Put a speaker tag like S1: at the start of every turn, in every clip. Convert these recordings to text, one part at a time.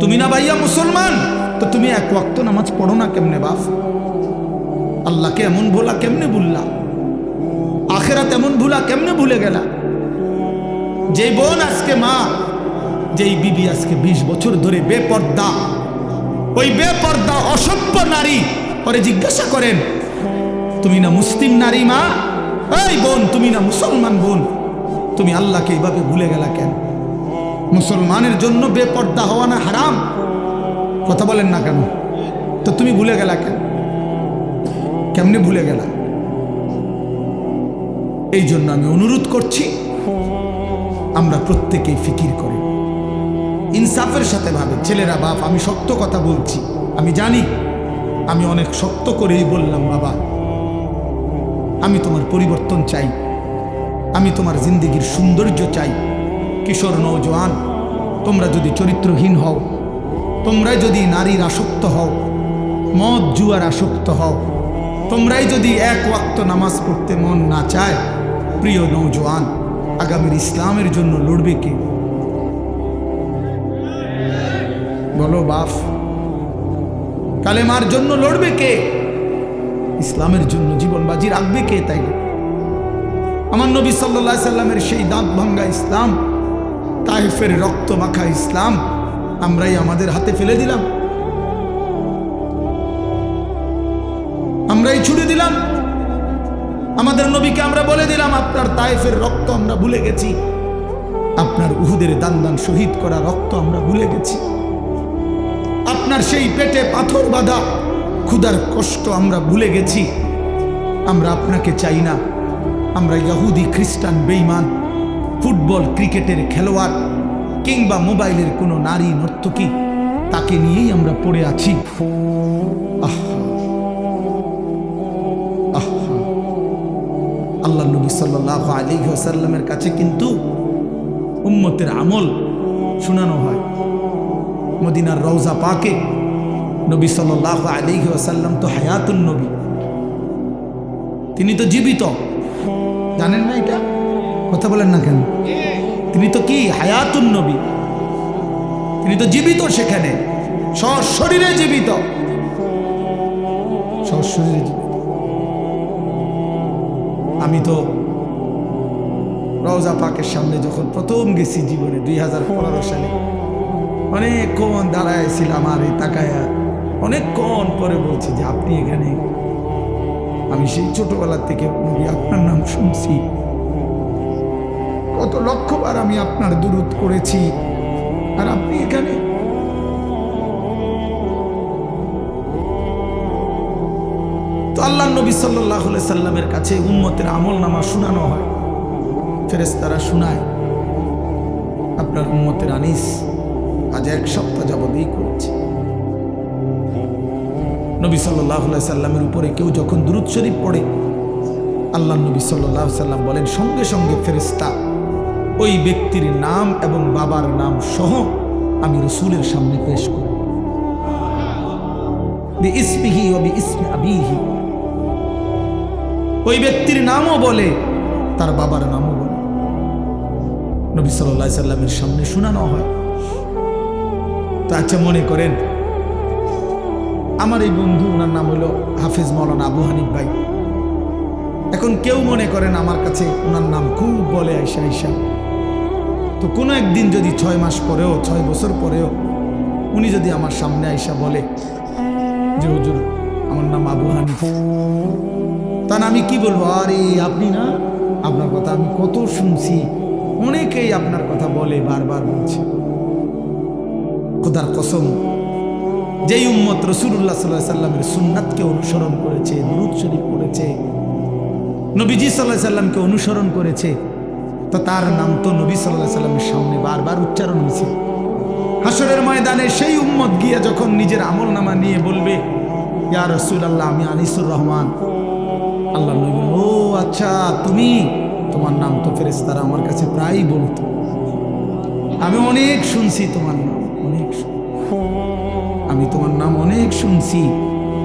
S1: তুমি না ভাইয়া মুসলমান? তো তুমি এক ওয়াক্ত নামাজ পড়ো না কেমনে বাপ? আল্লাহকে এমন ভোলা কেমনে ভুললা? আখেরাত এমন ভুলা কেমনে ভুলে গেলা? যেই বোন আজকে মা, যেই বিবি আজকে ২০ বছর ধরে বেপর্দা, ওই বেপর্দা অসভ্য নারী, পরে জিজ্ঞাসা করেন, তুমি না মুসলিম নারী মা? এই বোন, তুমি না মুসলমান বোন। তুমি আল্লাহকে এইভাবে ভুলে গেলা কেন? মুসলমানের জন্য বেপর্দা হওয়া না হারাম? কথা বলেন না কেন? তো তুমি ভুলে গেলা কেন? কেমনে ভুলে গেলা? এই জন্য আমি অনুরোধ করছি, আমরা প্রত্যেকেই ফিকির করি। ইনসাফের সাথে ভাবে, ছেলেরা বাপ, আমি শক্ত কথা বলছি। আমি জানি, আমি অনেক শক্ত করেই বললাম, বাবা। আমি তোমার পরিবর্তন চাই। আমি তোমার জিন্দগির সৌন্দর্য চাই। কিশোর নৌজওয়ান তোমরা যদি চরিত্রহীন হও তোমরাই যদি নারীর আসক্ত হও, মদ জুয়ার আসক্ত হও, তোমরাই যদি এক ওয়াক্ত নামাজ পড়তে মন না চায়, প্রিয় নৌজওয়ান আগামীর ইসলামের জন্য লড়বে কে? বলো, বাফ, কালেমার জন্য লড়বে কে? ইসলামের জন্য জীবন বাজি রাখবে কে তাই আমার নবী সাল্লা সাল্লামের সেই দাঁত ভাঙ্গা ইসলাম তাইফের রক্ত মাখা ইসলাম আমরাই আমাদের হাতে ফেলে দিলাম। আমরাই ছুড়ে দিলাম। আমাদের নবীকে আমরা বলে দিলাম, আপনার তাইফের রক্ত আমরা ভুলে গেছি। আপনার উহুদের দান দান শহীদ করা রক্ত আমরা ভুলে গেছি। আপনার সেই পেটে পাথর বাঁধা ক্ষুধার কষ্ট আমরা ভুলে গেছি। আমরা আপনাকে চাই না। আমরা ইহুদি, খ্রিস্টান বেইমান ফুটবল ক্রিকেটের খেলোয়াড় কিংবা মোবাইলের কোনো নারী নর্তকী, তাকে নিয়েই আমরা পড়ে আছি। আল্লাহ নবী সাল্লাহ আলী কাছে কিন্তু উম্মতের আমল শোনানো হয়। মদিনার রওজা পাকে নবী সাল্লাহ আলী সাল্লাম তো হায়াতুন নবী। তিনি তো জীবিত। জানেন না এটা? কথা বলেন না কেন? তিনি তো কি? হায়াতুন নবী। তিনি তো জীবিত সেখানে। সশরীরে জীবিত। সশরীরে জীবিত। আমি তো রওজা পাকের সামনে যখন প্রথম গেছি জীবনে দুই হাজার পনেরো সালে অনেকক্ষণ দাঁড়ায় ছিলাম আর এই তাকায়া অনেকক্ষণ পরে বলছি যে, আপনি এখানে? আমি সেই ছোটবেলা থেকে আপনার নাম শুনছি। কত লক্ষবার আমি আপনার দূরত করেছি। আর আপনি এখানে তো আল্লাহ নবী সাল্লাহ সাল্লামের কাছে উম্মতের আমল নামা শোনানো হয়। ফেরেস্তারা শোনায়, আপনার উম্মতের আনিস আজ এক সপ্তাহ যাবৎ এই করেছে। নবী সাল্লাহ সাল্লামের উপরে কেউ যখন দুরুদ শরীফ পড়ে আল্লাহ নবী সাল্লাহ সাল্লাম বলেন, সঙ্গে সঙ্গে ফেরেস্তা ওই ব্যক্তির নাম এবং বাবার নাম সহ আমি রসুলের সামনে পেশ করি। ওই ব্যক্তির নামও বলে, তার বাবার নামও বলে। নবী সাল্লাহ সাল্লামের সামনে শোনানো হয়। তো আচ্ছা মনে করেন, আমার এই বন্ধু, ওনার নাম হলো হাফিজ মৌলানা আবু হানিফ ভাই। এখন কেউ মনে করেন আমার কাছে ওনার নাম খুব বলে আইসা আইসা। তো কোনো একদিন যদি ছয় মাস পরেও, ছয় বছর পরেও উনি যদি আমার সামনে আইসা বলে যে, হুজুর, আমার নাম আবু হানিফ। তা আমি কি বলব? আরে, আপনি না, আপনার কথা আমি কত শুনছি। অনেকেই আপনার কথা বলে, বারবার বলছে। খোদার কসম, যেই উম্মত রসুল্লাহ সাল্লাহ সাল্লামের সুন্নাতকে অনুসরণ করেছে, দুরুদ শরীফ করেছে নবীজি সাল্লাহ সাল্লামকে অনুসরণ করেছে তো তার নাম তো নবী সাল্লাহ সাল্লামের সামনে বারবার উচ্চারণ হয়েছে। হাসরের ময়দানে সেই উম্মত গিয়ে যখন নিজের আমল নামা নিয়ে বলবে, ইয়া রসুল আল্লাহ আমি আনিসুর রহমান। আল্লাহ নবী ও আচ্ছা তুমি? তোমার নাম তো ফেরেস্তারা আমার কাছে প্রায়ই বলতো। আমি অনেক শুনছি তোমার নাম, অনেক আমি তোমার নাম অনেক শুনছি,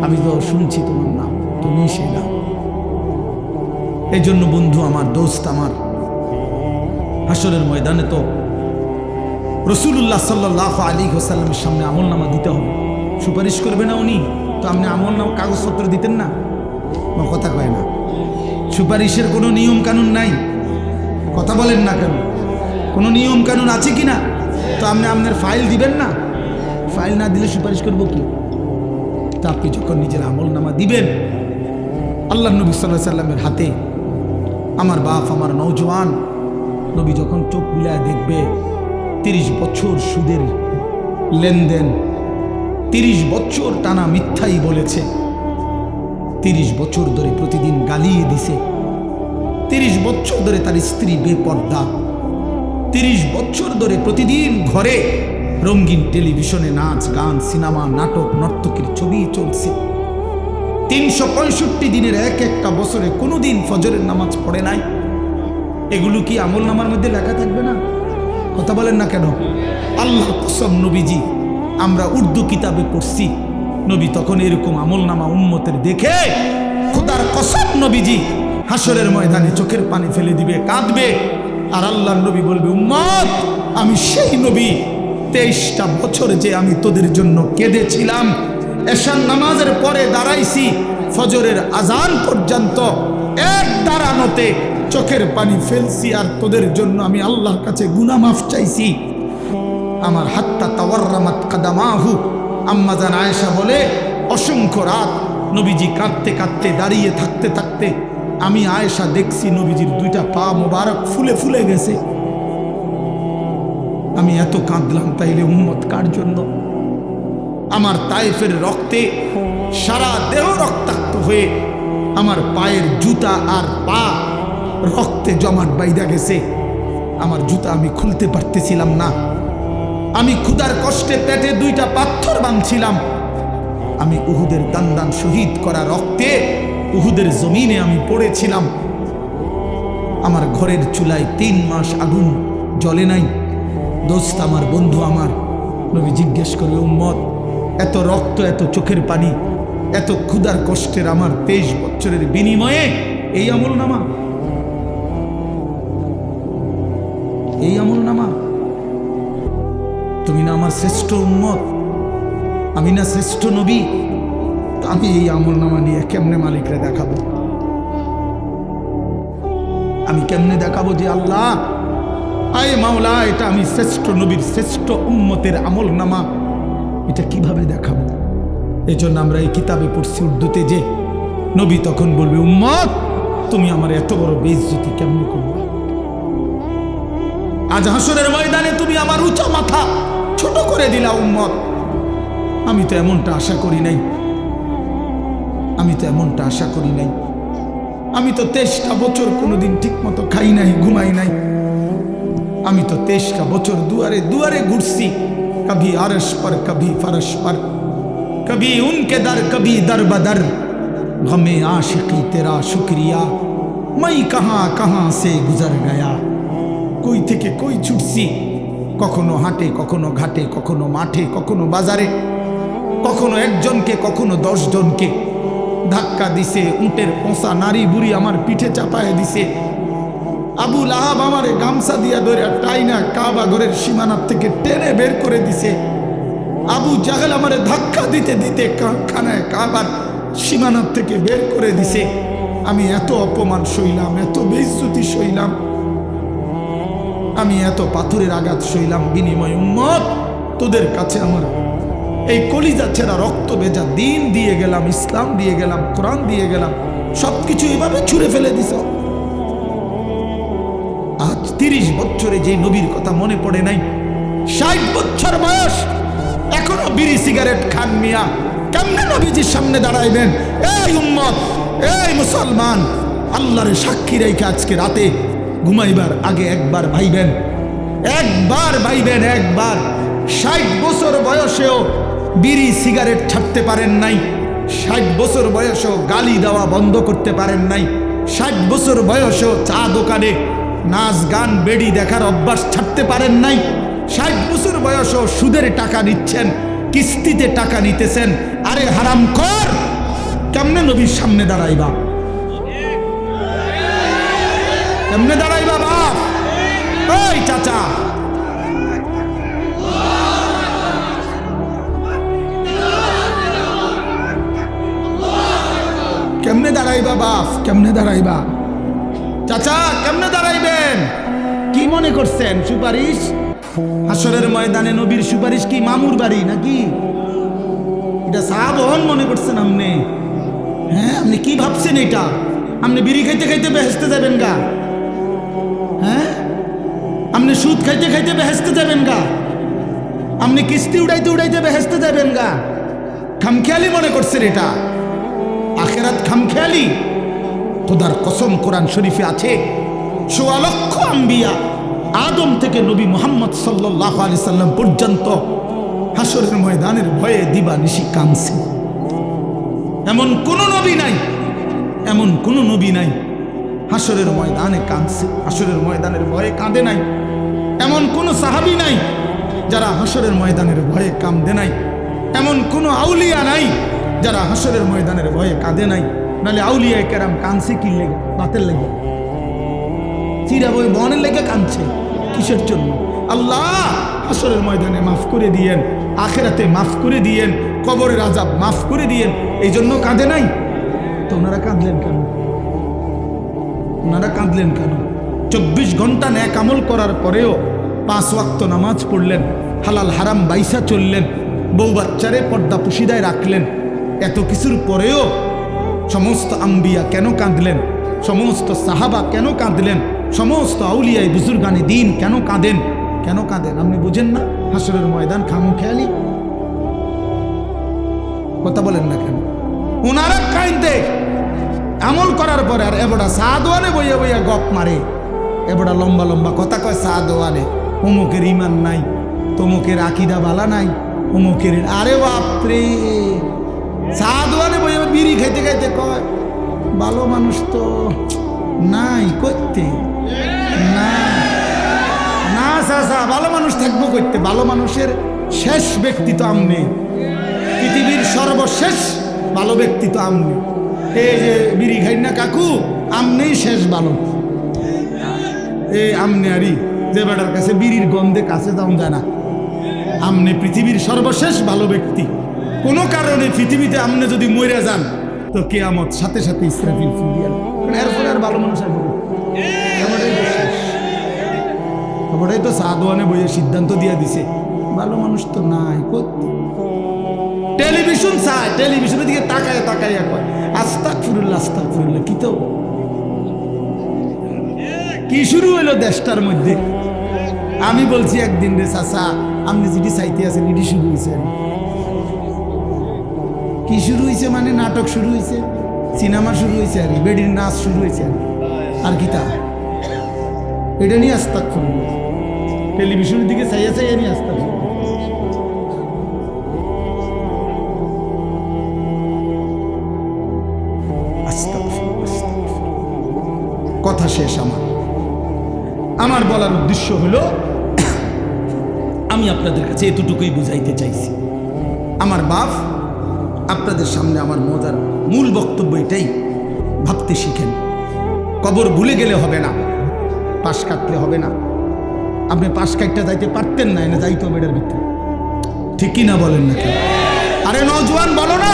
S1: আমি তো শুনছি তোমার নাম, তুমি সে নাম এই জন্য বন্ধু আমার, দোস্ত আমার হাসরের ময়দানে তো রসুল্লাহ সাল্লাহ আলী হোসাল্লামের সামনে আমল নামা দিতে হবে। সুপারিশ করবে না উনি? তো আপনি আমল নামা কাগজপত্র দিতেন না? কথা কয় না। সুপারিশের কোনো নিয়ম কানুন নাই। কথা বলেন না কেন? কোনো নিয়ম কানুন আছে কি না তো আপনি আপনার ফাইল দিবেন না? ফাইল না দিলে সুপারিশ করব কি? তা আপনি যখন নিজের আমল নামা দিবেন আল্লাহ নবী সাল্লাহ সাল্লামের হাতে, আমার বাপ, আমার নৌজওয়ান নবী যখন চোখ মিলায় দেখবে, তিরিশ বছর সুদের লেনদেন, তিরিশ বছর টানা মিথ্যাই বলেছে, তিরিশ বছর ধরে প্রতিদিন গালিয়ে দিছে, তিরিশ বছর ধরে তার স্ত্রী বেপর্দা, তিরিশ বছর ধরে প্রতিদিন ঘরে রঙিন টেলিভিশনে নাচ, গান, সিনেমা, নাটক, নর্তকীর ছবি চলছে। তিনশো পঁয়ষট্টি দিনের এক একটা বছরে কোনোদিন ফজরের নামাজ পড়ে নাই। এগুলো কি আমল নামার মধ্যে লেখা থাকবে না? কথা বলেন না কেন? আল্লাহ কসম নবীজি, আমরা উর্দু কিতাবে পড়ছি। নবী তখন এরকম আমল নামা উম্মতের দেখে খোদার কসম নবীজি হাসরের ময়দানে চোখের পানি ফেলে দিবে, কাঁদবে। আর আল্লাহ নবী বলবে, উম্মত, আমি সেই নবী। তেইশটা বছর যে আমি তোদের জন্য কেঁদেছিলাম এশান নামাজের পরে দাঁড়াইছি, ফজরের আজান পর্যন্ত এক দাঁড়ানোতে চোখের পানি ফেলছি আর তোদের জন্য আমি আল্লাহর কাছে গুনা মাফ চাইছি। আমার হাত্তা তাওয়ার্রামাত কাদামাহু। আম্মাজান আয়েশা বলে, অসংখ্য রাত নবীজি কাঁদতে কাঁদতে দাঁড়িয়ে থাকতে থাকতে আমি আয়েশা দেখছি নবীজির দুইটা পা মোবারক ফুলে ফুলে গেছে। আমি এত কাঁদলাম তাইলে উম্মত কার জন্য? আমার তাইফের রক্তে সারা দেহ রক্তাক্ত হয়ে আমার পায়ের জুতা আর পা রক্তে জমাট বাইদা গেছে। আমার জুতা আমি খুলতে পারতেছিলাম না। আমি ক্ষুধার কষ্টে পেটে দুইটা পাথর বাঁধছিলাম। আমি উহুদের দান দান শহীদ করা রক্তে উহুদের জমিনে আমি পড়েছিলাম। আমার ঘরের চুলায় তিন মাস আগুন জ্বলে নাই। দোস্ত আমার, বন্ধু আমার, নবী জিজ্ঞেস করবে উম্মত, এত রক্ত, এত চোখের পানি, এত ক্ষুধার কষ্টের আমার তেইশ বছরের বিনিময়ে এই আমল নামা এই আমল নামা? তুমি না আমার শ্রেষ্ঠ উন্মত আমি না শ্রেষ্ঠ নবী? আমি এই আমল নামা নিয়ে কেমনে মালিকরে দেখাবো? আমি কেমনে দেখাবো যে আল্লাহ, আয় মাওলা, এটা আমি শ্রেষ্ঠ নবীর শ্রেষ্ঠ উম্মতের আমল নামা। এটা কীভাবে দেখাবো? এই জন্য আমরা এই কিতাবে পড়ছি উর্দুতে যে, নবী তখন বলবে, উম্মত, তুমি আমার এত বড় বেইজ্জতি কেমন করবে আজ হাসরের ময়দানে তুমি আমার উঁচা মাথা ছোট করে দিলা উম্মত আমি তো এমনটা আশা করি নাই আমি তো এমনটা আশা করি নাই আমি তো তেইশটা বছর কোনোদিন ঠিক মতো খাই নাই ঘুমাই নাই আমি তো তেইশটা বছর দুয়ারে দুয়ারে ঘুরছি কভি আরস পর কভি ফরস পর কভি উনকে দর কভি দর বদর গমে आशिकी तेरा शुक्रिया मैं कहाँ कहाँ से गुजर गया কই থেকে কই ছুটছি? কখনো হাটে, কখনো ঘাটে, কখনো মাঠে, কখনো বাজারে, কখনো একজনকে, কখনো দশ জনকে ধাক্কা দিছে, উটের পোষা নারী বুড়ি আমার পিঠে চাপায় দিছে। আবু লাহাব আমারে গামছা দিয়া ধরে টাইনা কাবা ঘরের সীমানার থেকে টেনে বের করে দিছে। আবু জাহেল আমারে ধাক্কা দিতে দিতে খানায় কাবার সীমানার থেকে বের করে দিছে। আমি এত অপমান সইলাম, এত বেইজ্জতি সইলাম। আমি এত পাথরের আঘাত সইলাম বিনিময় উম্মত, তোদের কাছে আমার এই কলিজা ছেঁড়া রক্ত ভেজা দিন দিয়ে গেলাম, ইসলাম দিয়ে গেলাম, কোরআন দিয়ে গেলাম, সবকিছু এভাবে ছুঁড়ে ফেলে দিস আজ তিরিশ বছরে যে নবীর কথা মনে পড়ে নাই, ষাট বছর বয়স, এখনও বিড়ি সিগারেট খান মিয়া, কেমনে নবীজির সামনে দাঁড়াইবেন? এই উম্মত, এই মুসলমান, আল্লাহরে সাক্ষী রেখে আজকে রাতে ঘুমাইবার আগে একবার ভাইবেন। একবার ভাইবেন, একবার। ষাট বছর বয়সেও বিড়ি সিগারেট ছাড়তে পারেন নাই। ষাট বছর বয়সেও গালি দেওয়া বন্ধ করতে পারেন নাই। ষাট বছর বয়সেও চা দোকানে নাচ গান বেড়ি দেখার অভ্যাস ছাড়তে পারেন নাই। ষাট বছর বয়সেও সুদের টাকা নিচ্ছেন, কিস্তিতে টাকা নিতেছেন। আরে হারাম কর কেমনে নবীর সামনে দাঁড়াইবা? এমনি দাঁড়াই বাবা। ওই চাচা। কেমনে দাঁড়াইবা বাপ? কেমনে দাঁড়াইবা? চাচা, কেমনে দাঁড়াইবেন? কি মনে করছেন, সুপারিশ? আসরের ময়দানে নবীর সুপারিশ কি মামুর বাড়ি নাকি? এটা সাহাবহন মনে করছেন আপনি। হ্যাঁ আপনি কি ভাবছেন এটা? আপনি বিড়ি খাইতে খাইতে বেহেসতে যাবেন গা। আপনি সুদ খাইতে খাইতে বেহেস্তে যাবেন গা। আপনি কিস্তি উড়াইতে উড়াইতে বেহেস্তে যাবেন গা। খামখেয়ালি মনে করছেন এটা? আখেরাত খামখেয়ালি? খোদার কসম কোরআন শরীফে আছে, সোয়া লক্ষ আম্বিয়া আদম থেকে নবী মোহাম্মদ সাল্লাহ আলি সাল্লাম পর্যন্ত হাসরের ময়দানের ভয়ে দিবা নিশি কাঁদছে। এমন কোন নবী নাই, এমন কোন নবী নাই হাসরের ময়দানে কাঁদছে হাসরের ময়দানের ভয়ে কাঁদে নাই। এমন কোনো সাহাবি নাই যারা হাসরের ময়দানের ভয়ে কাঁদে নাই। এমন কোনো আউলিয়া নাই যারা হাসরের ময়দানের ভয়ে কাঁদে নাই। নাহলে আউলিয়া কেরাম কাঁদছে কি লেগে? বাতের লেগে। চিরা বই বনের লেগে কাঁদছে কিসের জন্য? আল্লাহ হাসরের ময়দানে মাফ করে দিয়েন, আখেরাতে মাফ করে দিয়েন, কবরের আজাব মাফ করে দিয়েন, এই জন্য কাঁদে নাই। তো ওনারা কাঁদলেন কেন? ওনারা কাঁদলেন কেন? চব্বিশ ঘণ্টা ন্যাক আমল করার পরেও পাঁচ ওয়াক্ত নামাজ পড়লেন, হালাল হারাম বাইসা চললেন, বউ বাচ্চারে পর্দা পুশিদায় রাখলেন। এত কিছুর পরেও সমস্ত আম্বিয়া কেন কাঁদলেন? সমস্ত সাহাবা কেন কাঁদলেন? সমস্ত আউলিয়ায় বুজুর্গানি দিন কেন কাঁদেন? কেন কাঁদেন? আপনি বুঝেন না? হাসরের ময়দান খামু খেয়ালি। কথা বলেন না কেন? ওনারা কাইন্দে আমল করার পরে আর এবড়া সাদওয়ানে বইয়া বইয়া গপ মারে। এবড়া লম্বা লম্বা কথা কয় সাদওয়ানে অমুকের ইমান নাই, তমুকের আকিদা বালা নাই অমুকের আরে বাপরে সাদওয়ানে বইয়া বিড়ি খাইতে খাইতে কয় ভালো মানুষ তো নাই করতে না। না চাচা ভালো মানুষ থাকব করতে ভালো মানুষের শেষ ব্যক্তি তো আমনে। পৃথিবীর সর্বশেষ ভালো ব্যক্তি তো আমনে। এই যে বিড়ি খাই না কাকু, আমনেই শেষ ভালো এই আমনে আরি যে বেটার কাছে বিড়ির গন্ধে কাছে যাওয়া যায় না। আমনে পৃথিবীর সর্বশেষ ভালো ব্যক্তি। কোনো কারণে পৃথিবীতে আমনে যদি মরে যান, তো কেয়ামত সাথে সাথে ইসরাফিল ফুলিয়ান এরপরে আর ভালো মানুষ আসবে। এবারেই তো সাদওয়ানে বইয়ে সিদ্ধান্ত দিয়ে দিছে। ভালো মানুষ তো নাই টেলিভিশন চায়, টেলিভিশনের দিকে তাকায় তাকায় কয় আস্তাক ফুরুল্লা আস্তাক ফুরুল্লা কি তো? কি শুরু হইল দেশটার মধ্যে? আমি বলছি একদিন রে চাচা, আপনি যেটি চাইতে আছেন, এটি শুরু হয়েছে কি শুরু হয়েছে মানে নাটক শুরু হয়েছে সিনেমা শুরু হয়েছে আর বেডির নাচ শুরু হয়েছে আর কি। তা? এটা নিয়ে আস্তাক টেলিভিশনের দিকে চাইয়া চাইয়া নিয়ে আস্তাক। কথা শেষ আমার। আমার বলার উদ্দেশ্য হলো, আমি আপনাদের কাছে এতটুকুই বুঝাইতে চাইছি। আমার বাপ আপনাদের সামনে আমার মজার মূল বক্তব্য এটাই, ভাবতে শিখেন। কবর ভুলে গেলে হবে না, পাশ কাটলে হবে না। আপনি পাশ কাটতে যাইতে পারতেন না, এনে যাইতে হবে এটার ভিতরে। ঠিকই না বলেন না আরে নজওয়ান বলো না।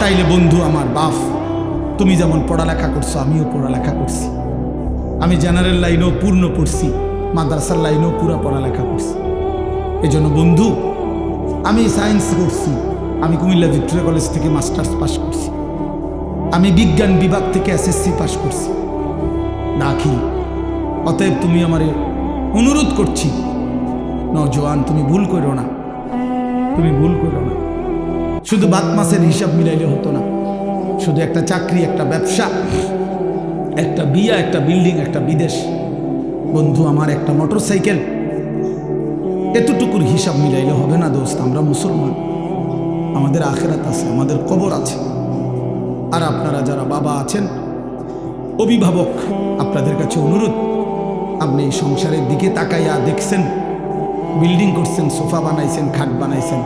S1: তাইলে বন্ধু, আমার বাপ, তুমি যেমন পড়ালেখা করছ, আমিও পড়ালেখা করছি। আমি জেনারেল লাইনেও পূর্ণ পড়ছি, মাদ্রাসার লাইনেও পুরা পড়ালেখা করছি। এই জন্য বন্ধু, আমি সায়েন্স করছি, আমি কুমিল্লা ভিক্টোরিয়া কলেজ থেকে মাস্টার্স পাশ করছি। আমি বিজ্ঞান বিভাগ থেকে এসএসসি পাশ করছি। দাখিল অতএব তুমি আমারে অনুরোধ করছি নজওয়ান তুমি ভুল করো না। তুমি ভুল করো না। শুধু বাত মাসের হিসাব মিলাইলে হতো না। শুধু একটা চাকরি, একটা ব্যবসা একটা বিয়া, একটা বিল্ডিং, একটা বিদেশ। বন্ধু, আমার একটা মোটর সাইকেল এতটুকুর হিসাব মিলাইলে হবে না দোস্ত, আমরা মুসলমান। আমাদের আখেরাত আছে, আমাদের কবর আছে। আর আপনারা যারা বাবা আছেন, অভিভাবক, আপনাদের কাছে অনুরোধ, আপনি এই সংসারের দিকে তাকাইয়া দেখছেন, বিল্ডিং করছেন, সোফা বানাইছেন, খাট বানাইছেন,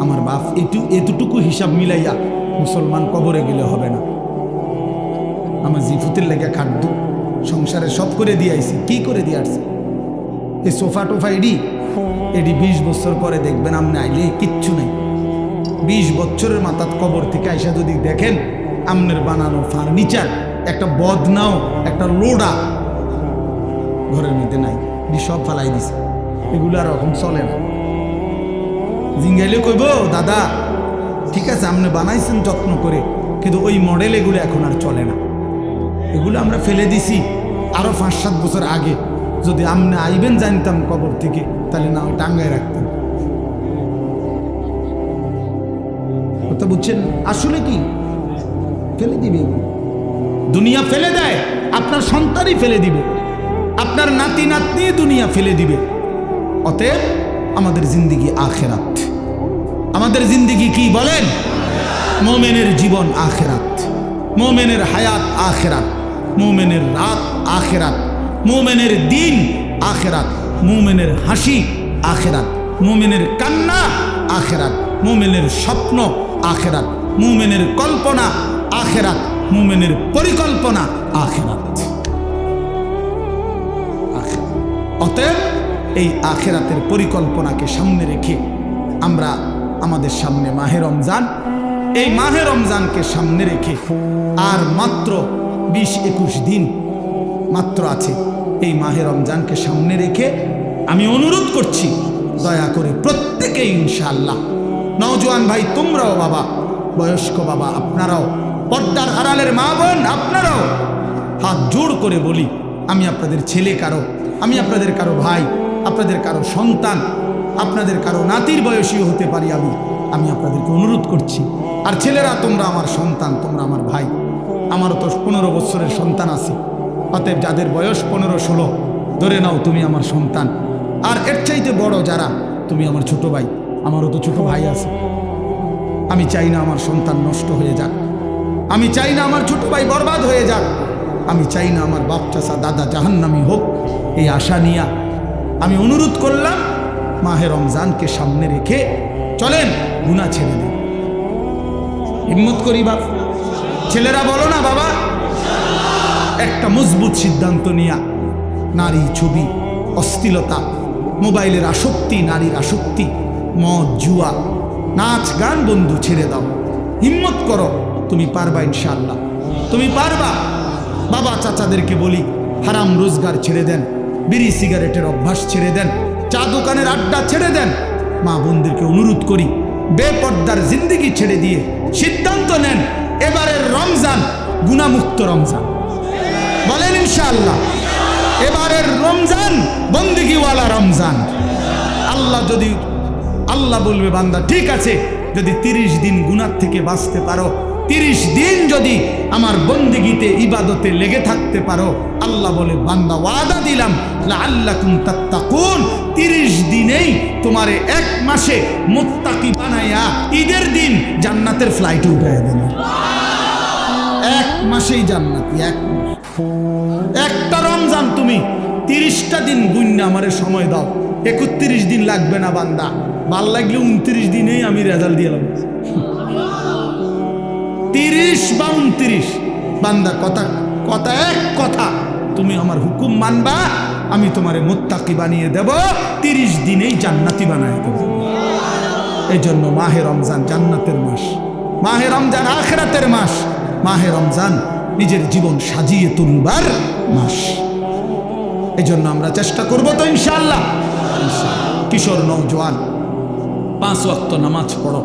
S1: আমার বাপ এটু, এতটুকু হিসাব মিলাইয়া মুসলমান কবরে গেলে হবে না। আমার জিফুতের লেগে খাদ্য সংসারে সব করে দিয়ে আইছি, কি করে দিয়ে আসছে? এই সোফা টোফা এডি এডি বিশ বছর পরে দেখবেন আপনি আইলে কিচ্ছু নেই। বিশ বছরের মাথাত কবর থেকে আইসা যদি দেখেন, আমনের বানানো ফার্নিচার, একটা বদনাও, একটা লোডা ঘরের মধ্যে নাই সব ফালাই দিছে। এগুলো আর এখন চলে না। জিঙ্গাইলে কইব, দাদা, ঠিক আছে আপনি বানাইছেন যত্ন করে, কিন্তু ওই মডেল এগুলো এখন আর চলে না। এগুলো আমরা ফেলে দিছি। আরও পাঁচ, সাত বছর আগে। যদি আপনি আইবেন জানতাম কবর থেকে, তাহলে না টাঙ্গায় রাখতেন কথা বুঝছেন? আসলে কি? ফেলে দিবে দুনিয়া ফেলে দেয়, আপনার সন্তানই ফেলে দিবে। আপনার নাতি, নাতনি দুনিয়া ফেলে দিবে। অতএব আমাদের জিন্দিগি আখেরাত। আমাদের জিন্দিগি কি বলেন? মোমেনের জীবন আখেরাত। মোমেনের হায়াত আখেরাত। মোমেনের রাত আখেরাত। মোমেনের দিন আখেরাত। মোমেনের হাসি আখেরাত। মোমেনের কান্না আখেরাত। মোমেনের স্বপ্ন আখেরাত। মোমেনের কল্পনা আখেরাত। মোমেনের পরিকল্পনা আখেরাত। অতএব এই আখেরাতের পরিকল্পনাকে সামনে রেখে আমরা আমাদের সামনে মাহে রমজান, এই মাহে রমজানকে সামনে রেখে আর মাত্র বিশ একুশ দিন মাত্র আছে। এই মাহে রমজানকে সামনে রেখে আমি অনুরোধ করছি, দয়া করে প্রত্যেকে ইনশাল্লাহ নওজোয়ান ভাই, তোমরাও বাবা, বয়স্ক বাবা, আপনারাও, পর্দার আড়ালের মা বোন, আপনারাও হাত জোড় করে বলি, আমি আপনাদের ছেলে কারও, আমি আপনাদের কারও ভাই, আপনাদের কারও সন্তান, আপনাদের কারও নাতির বয়সীও হতে পারি আমি। আমি আপনাদেরকে অনুরোধ করছি, আর ছেলেরা, তোমরা আমার সন্তান, তোমরা আমার ভাই। আমারও তো পনেরো বছরের সন্তান আছে। অতএব যাদের বয়স পনেরো, ষোলো, ধরে নাও তুমি আমার সন্তান। আর এর চাইতে বড় যারা, তুমি আমার ছোট ভাই। আমারও তো ছোট ভাই আছে। আমি চাই না আমার সন্তান নষ্ট হয়ে যাক। আমি চাই না আমার ছোট ভাই বরবাদ হয়ে যাক। আমি চাই না আমার বাপ চাষা দাদা জাহান্নামি হোক। এই আশা নিয়া আমি অনুরোধ করলাম, মাহে রমজানকে সামনে রেখে চলেন গুণা ছেড়ে দিন। হিম্মত করি বাপ। ছেলেরা বলো না বাবা। একটা মজবুত সিদ্ধান্ত নিয়া নারী ছবি অস্থিলতা মোবাইলের আসক্তি, নারীর আসক্তি, মদ, জুয়া, নাচ, গান বন্ধু ছেড়ে দাও। হিম্মত করো, তুমি পারবা ইনশাআল্লাহ। তুমি পারবা। বাবা চাচাদেরকে বলি, হারাম রোজগার ছেড়ে দেন, বিড়ি সিগারেটের অভ্যাস ছেড়ে দেন, চা দোকানের আড্ডা ছেড়ে দেন। মা বোনদেরকে অনুরোধ করি, বেপর্দার জিন্দিগি ছেড়ে দিয়ে সিদ্ধান্ত নেন। এবারের রমজান গুণামুক্ত রমজান। বলেন ইনশাআল্লাহ এবারের রমজান, বন্দিগিওয়ালা রমজান। আল্লাহ যদি, আল্লাহ বলবে, বান্দা, ঠিক আছে, যদি তিরিশ দিন গুনার থেকে বাঁচতে পারো তিরিশ দিন যদি আমার বন্দিগিতে ইবাদতে লেগে থাকতে পারো, আল্লাহ বলে, বান্দা, ওয়াদা দিলাম আল্লাহ কুম তাত্তাকুন। তিরিশ দিনেই তোমারে এক মাসে মুত্তাকি বানাইয়া ঈদের দিন জান্নাতের ফ্লাইটে উঠে দেবে। এক মাসেই জান্নাতি, এক একটা রমজান তুমি তিরিশটা দিন গুণ্য আমারে সময় দাও। একত্রিশ দিন লাগবে না বান্দা। ভালো লাগলে উনত্রিশ দিনেই আমি রেজাল্ট দিলাম তিরিশ বা উনত্রিশ বান্দা, কথা কথা এক কথা। তুমি আমার হুকুম মানবা, আমি তোমারে মোত্তাকি বানিয়ে দেব, তিরিশ দিনেই জান্নাতি বানিয়ে দেব। এই জন্য মাহে রমজান জান্নাতের মাস, মাহে রমজান আখরাতের মাস, মাহে রমজান নিজের জীবন সাজিয়ে তুলবার মাস। এই জন্য আমরা চেষ্টা করব তো ইনশাল্লাহ কিশোর নৌজওয়ান পাঁচ ওয়াক্ত নামাজ পড়ো।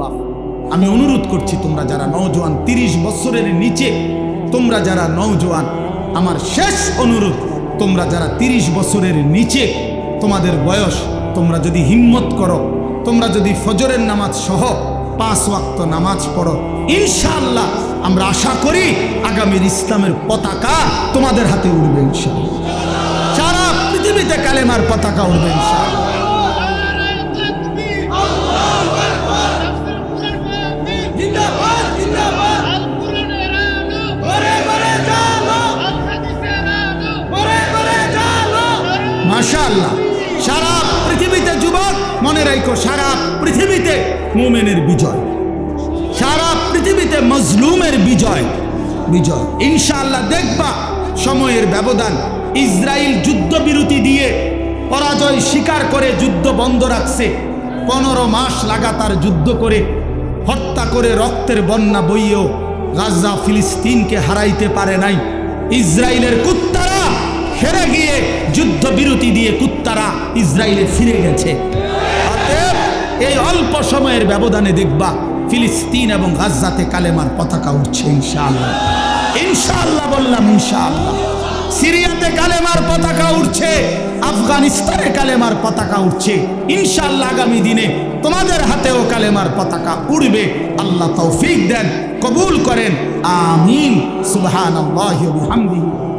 S1: বাপ। আমি অনুরোধ করছি তোমরা যারা নৌজওয়ান তিরিশ বছরের নিচে, তোমরা যারা নৌজওয়ান আমার শেষ অনুরোধ, তোমরা যারা তিরিশ বছরের নিচে, তোমাদের বয়স, তোমরা যদি হিম্মত করো, তোমরা যদি ফজরের নামাজ সহ পাঁচ ওয়াক্ত নামাজ পড়ো, ইনশাআল্লাহ আমরা আশা করি আগামীর ইসলামের পতাকা তোমাদের হাতে উঠবে ইনশাআল্লাহ। সারা পৃথিবীতে কালেমার পতাকা উঠবে ইনশাআল্লাহ। রাখো সারা পৃথিবীতে মুমেনের বিজয়। সারা পৃথিবীতে মজলুমের বিজয়। বিজয়। ইনশাআল্লাহ দেখবা সময়ের ব্যবধান। ইসরায়েল যুদ্ধবিরতি দিয়ে পরাজয় স্বীকার করে যুদ্ধ বন্ধ রাখছে। পনেরো মাস লাগাতার যুদ্ধ করে হত্যা করে রক্তের বন্যা বইয়েও গাজা ফিলিস্তিনকে হারাইতে পারে নাই। ইসরায়েলের কুত্তারা হেরে গিয়ে যুদ্ধ বিরতি দিয়ে কুত্তারা ইসরায়েলে ফিরে গেছে। এই অল্প সময়ের ব্যবধানে দেখবা ফিলিস্তিন এবং গাজাতে কালেমার পতাকা উঠছে, ইনশাআল্লাহ। ইনশাআল্লাহ বললাম, ইনশাআল্লাহ। সিরিয়াতে কালেমার পতাকা উঠছে, আফগানিস্তানে কালেমার পতাকা উঠছে। ইনশাআল্লাহ আগামী দিনে তোমাদের হাতেও কালেমার পতাকা উড়বে। আল্লাহ তৌফিক দেন, কবুল করেন। আমিন। সুবহানাল্লাহি ওয়া বিহামদিহি।